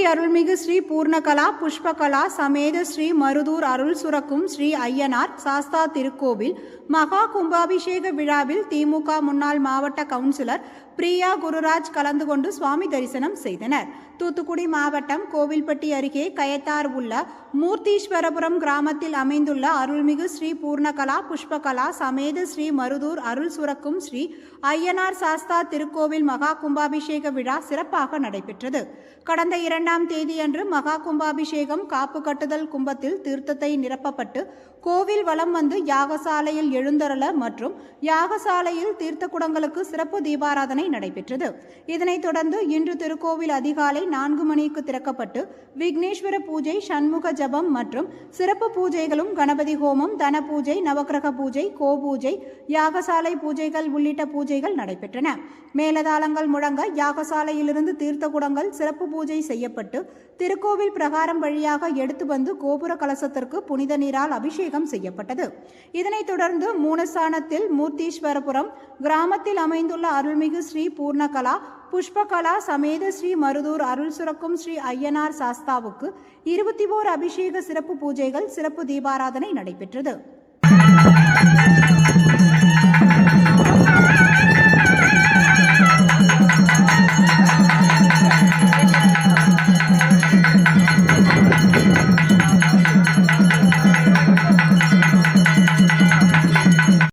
ஸ்ரீ பூர்ணகலா புஷ்பகலா சமேத ஸ்ரீ மருதூர் அருள் சுரக்கும் ஸ்ரீ ஐயனார் சாஸ்தா திருக்கோவில் மகா கும்பாபிஷேக விழாவில் திமுக முன்னாள் மாவட்ட கவுன்சிலர் பிரியா குருராஜ் கலந்து கொண்டு சுவாமி தரிசனம் செய்தனர். தூத்துக்குடி மாவட்டம் கோவில்பட்டி அருகே கயத்தார் உள்ள மூர்த்தீஸ்வரபுரம் கிராமத்தில் அமைந்துள்ள அருள்மிகு ஸ்ரீ பூர்ணகலா புஷ்பகலா சமேத ஸ்ரீ மருதூர் அருள் சுரக்கும் ஸ்ரீ ஐயனார் சாஸ்தா திருக்கோவில் மகா கும்பாபிஷேக விழா சிறப்பாக நடைபெற்றது. கடந்த இரண்டு இரண்டாம் தேதியன்று மகா கும்பாபிஷேகம் காப்பு கட்டுதல் கும்பத்தில் தீர்த்தத்தை நிரப்பப்பட்டு கோவில் வலம் வந்து யாகசாலையில் எழுந்தருள மற்றும் யாகசாலையில் தீர்த்த குடங்களுக்கு சிறப்பு தீபாராதனை நடைபெற்றது. இதனைத் தொடர்ந்து இன்று திருக்கோவில் அதிகாலை நான்கு மணிக்கு திறக்கப்பட்டு விக்னேஸ்வர பூஜை சண்முக ஜபம் மற்றும் சிறப்பு பூஜைகளும் கணபதி ஹோமம் தன பூஜை நவக்கிரக பூஜை கோ பூஜை யாகசாலை பூஜைகள் உள்ளிட்ட பூஜைகள் நடைபெற்றன. மேலதாளங்கள் முழங்க யாகசாலையிலிருந்து தீர்த்த குடங்கள் சிறப்பு பூஜை செய்யப்பட்டு திருக்கோவில் பிரகாரம் வழியாக எடுத்து வந்து கோபுர கலசத்திற்கு புனித நீரால் அபிஷேகம் செய்யப்பட்டது. இதனைத் தொடர்ந்து மூனசானத்தில் மூர்த்தீஸ்வரபுரம் கிராமத்தில் அமைந்துள்ள அருள்மிகு ஸ்ரீ பூர்ணகலா புஷ்பகலா சமேத ஸ்ரீ மருதூர் அருள் சுரக்கும் ஸ்ரீ ஐயனார் சாஸ்தாவுக்கு இருபத்தி ஓர் அபிஷேக சிறப்பு பூஜைகள் சிறப்பு தீபாராதனை நடைபெற்றது.